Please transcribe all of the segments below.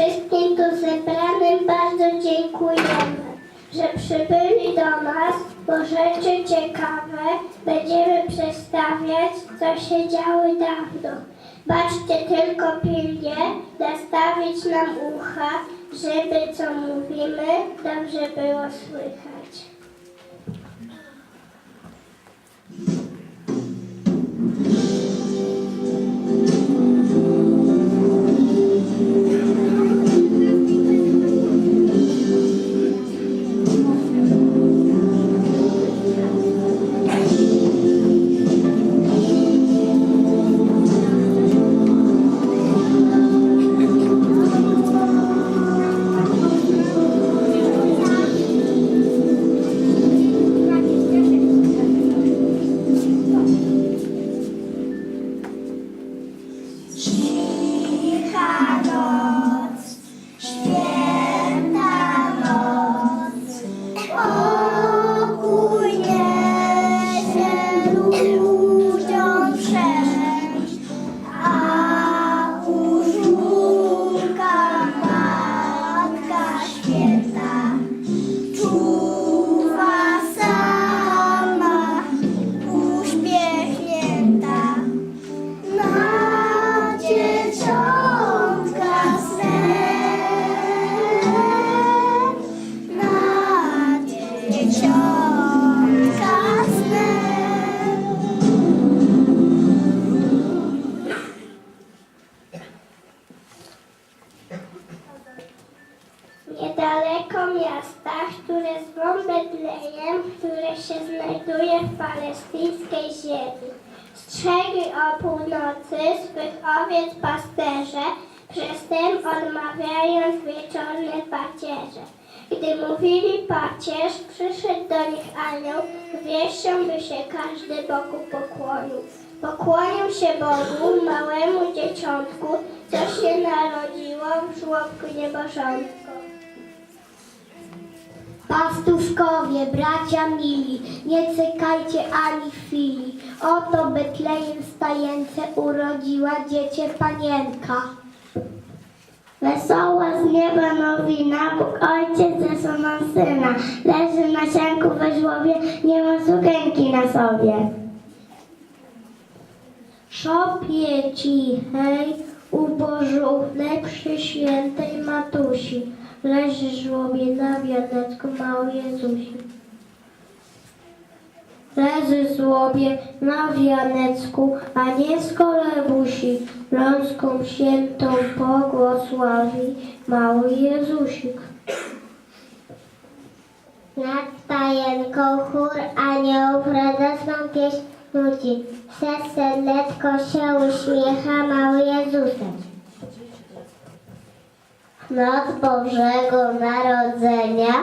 wszystkim tu zebranym bardzo dziękujemy, że przybyli do nas, bo rzeczy ciekawe będziemy przedstawiać, co się działy dawno. Baczcie tylko pilnie, nastawić nam ucha, żeby co mówimy dobrze było słychać. Odmawiając wieczorne pacierze. Gdy mówili pacierz, przyszedł do nich anioł, wieścią by się każdy Bogu pokłonił. Pokłonił się Bogu, małemu dzieciątku, co się narodziło w żłobku niebożątku. Pastuszkowie, bracia mili, nie cykajcie ani chwili. Oto Betlejem stajence urodziła dziecię panienka. Wesoła z nieba nowina, Bóg Ojciec zesłał Syna. Leży na sianku we żłobie, nie ma sukienki na sobie. Szopie cichej, ubożuchlej przy świętej matusi. Leży żłobie na wianecku mały Jezusi. Leży żłobie na wianecku, a nie z kolebusi. Ląską świętą pogłosławi mały Jezusik. Nad stajenką chór aniołów radosną pieśń nudzi. Sesenetko się uśmiecha mały Jezusek. Noc Bożego Narodzenia,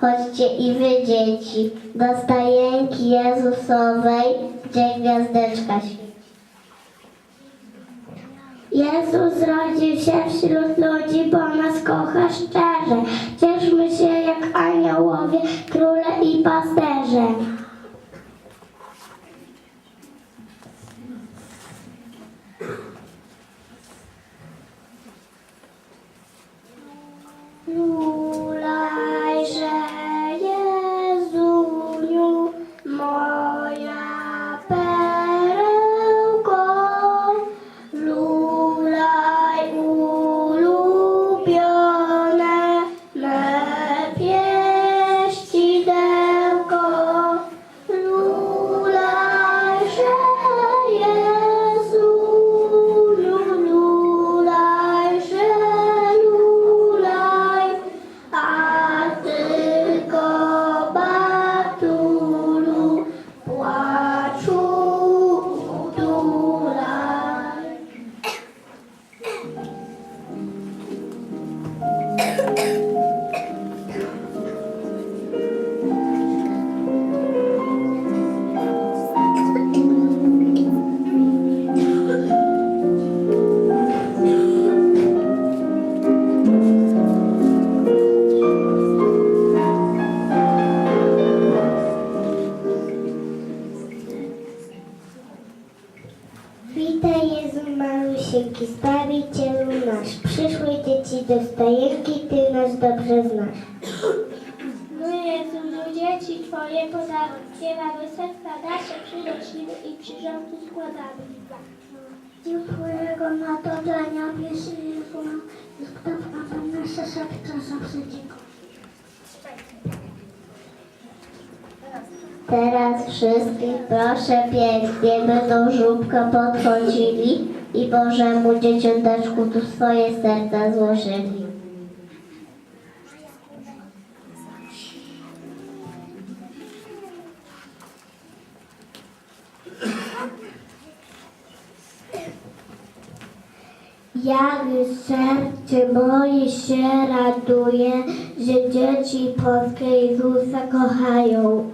chodźcie i wy dzieci, do stajenki Jezusowej, gdzie gwiazdeczka świeci. Jezus rodził się wśród ludzi, bo nas kocha szczerze. Cieszmy się jak aniołowie, króle i pasterze. Malusieńki, Zbawicielu nasz, przyszłe dzieci do stajenki, Ty nas dobrze znasz. My Jezu, dzieci Twoje podamy, śpiewamy serca nasze, przynosimy i przyrządy składamy. Dniu Twojego narodzenia, wierzy Jezu, zbaw aby nasze serca zawsze dziękowały. Teraz wszystkich proszę pięknie, by do żółbka podchodzili i Bożemu Dzieciąteczku tu swoje serca złożyli. Jak serce moje się raduje, że dzieci polskie Jezusa kochają.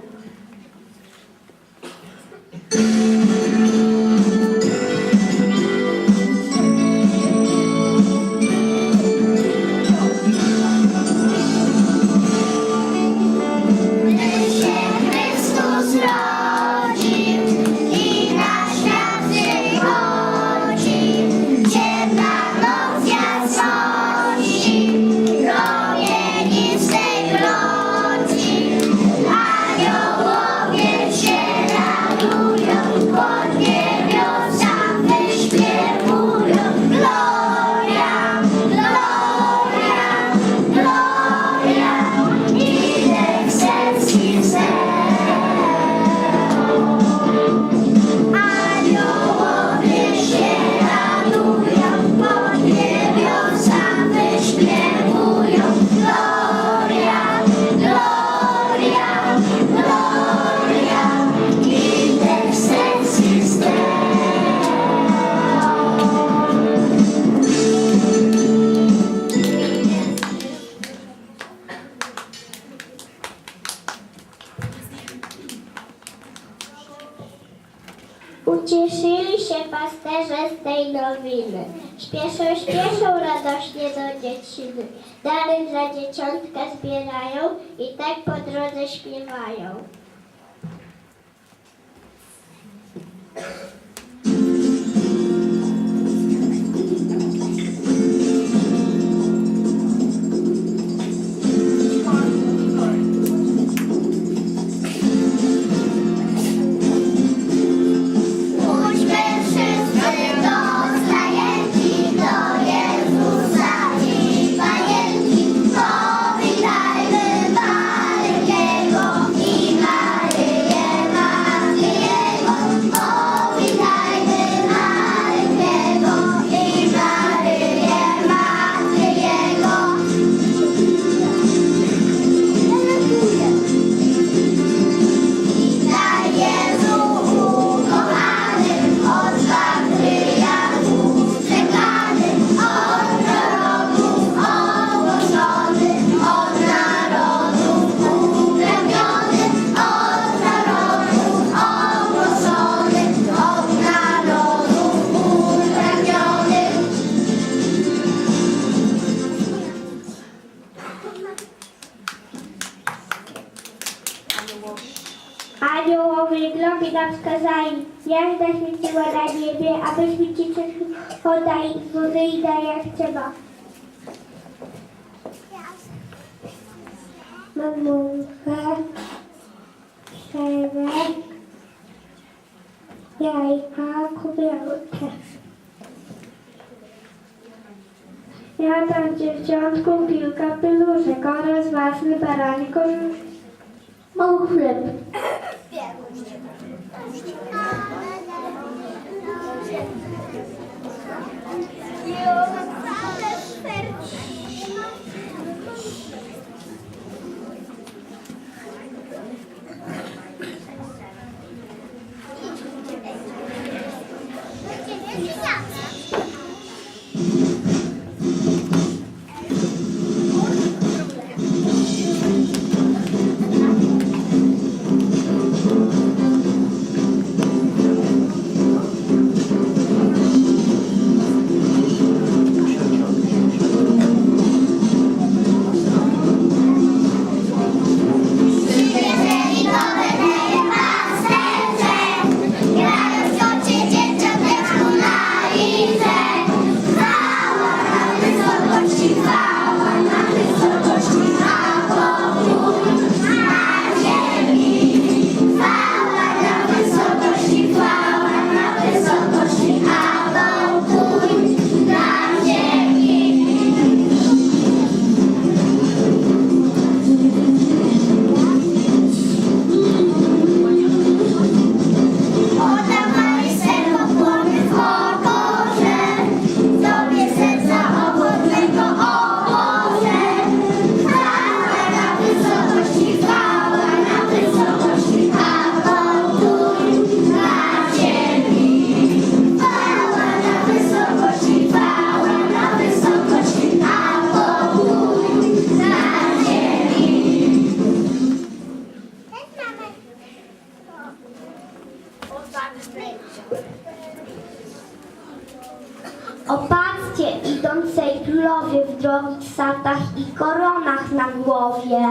Śpieszą, śpieszą radośnie do dzieciny. Dary dla dzieciątka zbierają i tak po drodze śpiewają. Nam wskazali, jak zaświeciła na niebie, abyśmy ci woda i wody i jak trzeba. Mamułkę, szereg, jajka, kubełkę. Ja tam dziewczątku kilka piluszek oraz własny baranek Mały chleb. Drogich satach i koronach na głowie.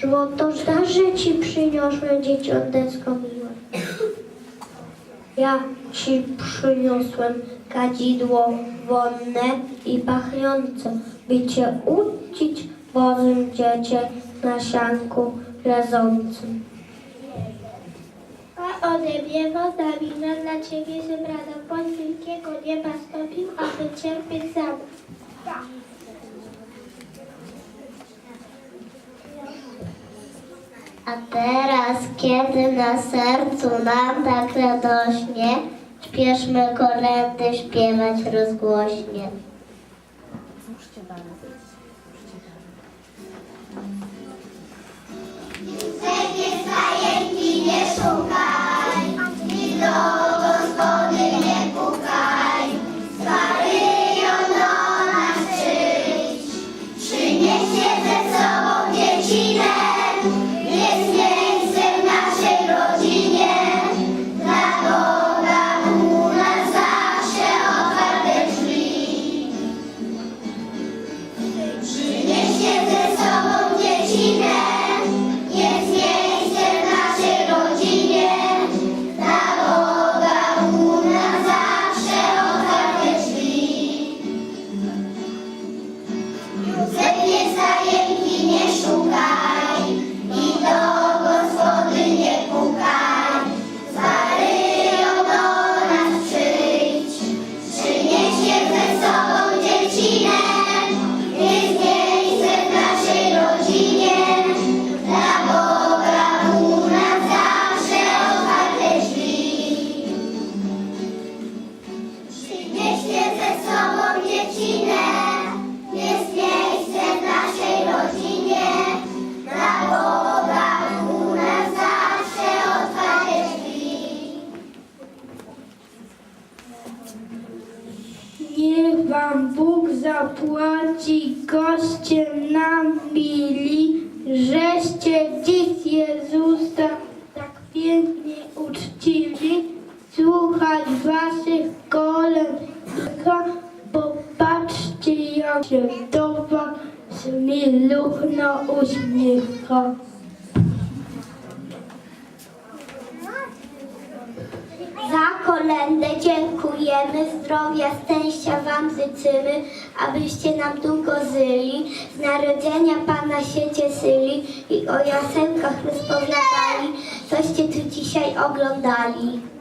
Złoto zdarzy ci przyniosłem dzieciątecko miłe. Ja ci przyniosłem kadzidło wonne i pachniące, by cię ucić wozem dziecię na sianku leżącym. A ode mnie woda wina dla ciebie zebrana pod wielkiego nieba stopił, aby cierpieć za. A teraz, kiedy na sercu nam tak radośnie, śpieszmy kolędy śpiewać rozgłośnie. Was miluchno uśmiecha. Za kolędę dziękujemy, zdrowia, szczęścia Wam życzymy, abyście nam długo żyli, z narodzenia Pana się cieszyli i o jasenkach rozpowiadali, coście tu dzisiaj oglądali.